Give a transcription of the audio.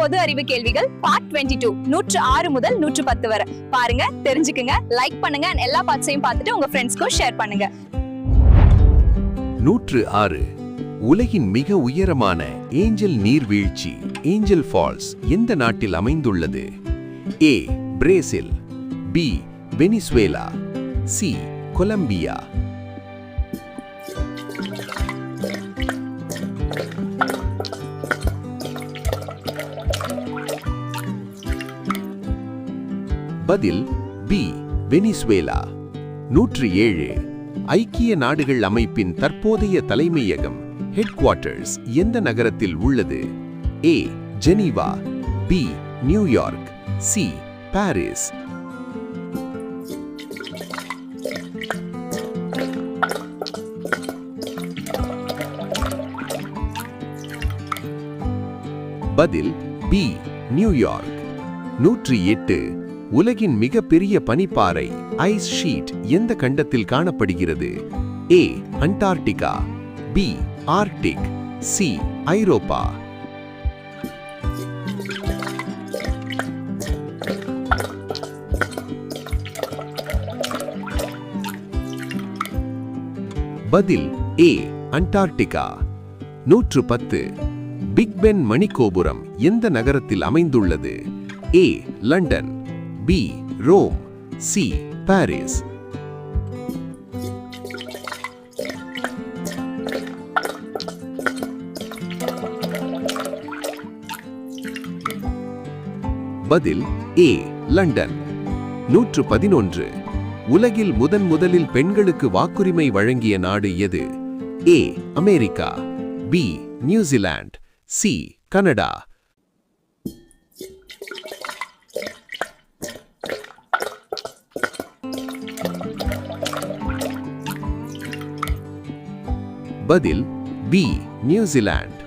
பொது அறிவு கேள்விகள் பார்ட் டுவெண்ட்டி டூ நூற்று ஆறு முதல் நூற்று பத்து வரை. பாருங்க தெரிஞ்சுக்குங்க லைக் பண்ணுங்க அண்ட் எல்லா பார்ட்ஸையும் பார்த்துட்டு உங்க ஃப்ரெண்ட்ஸ்க்கும் ஷேர் பண்ணுங்க. நூற்று ஆறு உலகின் மிக உயரமான ஏஞ்சல் நீர்வீழ்ச்சி ஏஞ்சல் ஃபால்ஸ் எந்த நாட்டில் அமைந்துள்ளது? A Brazil B Venezuela C Colombia. பதில் பி வெனிசுவேலா நூற்றி ஏழு ஐக்கிய நாடுகள் அமைப்பின் தற்போதைய தலைமையகம் ஹெட் குவார்ட்டர்ஸ் எந்த நகரத்தில் உள்ளது? A Geneva. B New York. C Paris. பதில் பி நியூயார்க். நூற்றி எட்டு உலகின் மிகப்பெரிய பனிப்பாறை ஐஸ் ஷீட் எந்த கண்டத்தில் காணப்படுகிறது? A Antarctica B Arctic C ஐரோப்பா பதில் ஏ அண்டார்டிகா நூற்று பத்து பிக் பென் மணிக்கோபுரம் எந்த நகரத்தில் அமைந்துள்ளது? A London B Rome C Paris பதில் ஏ லண்டன் நூற்று பதினொன்று. உலகில் முதன் முதலில் பெண்களுக்கு வாக்குரிமை வழங்கிய நாடு எது? A America B New Zealand C Canada பதில் பி நியூசிலாந்து.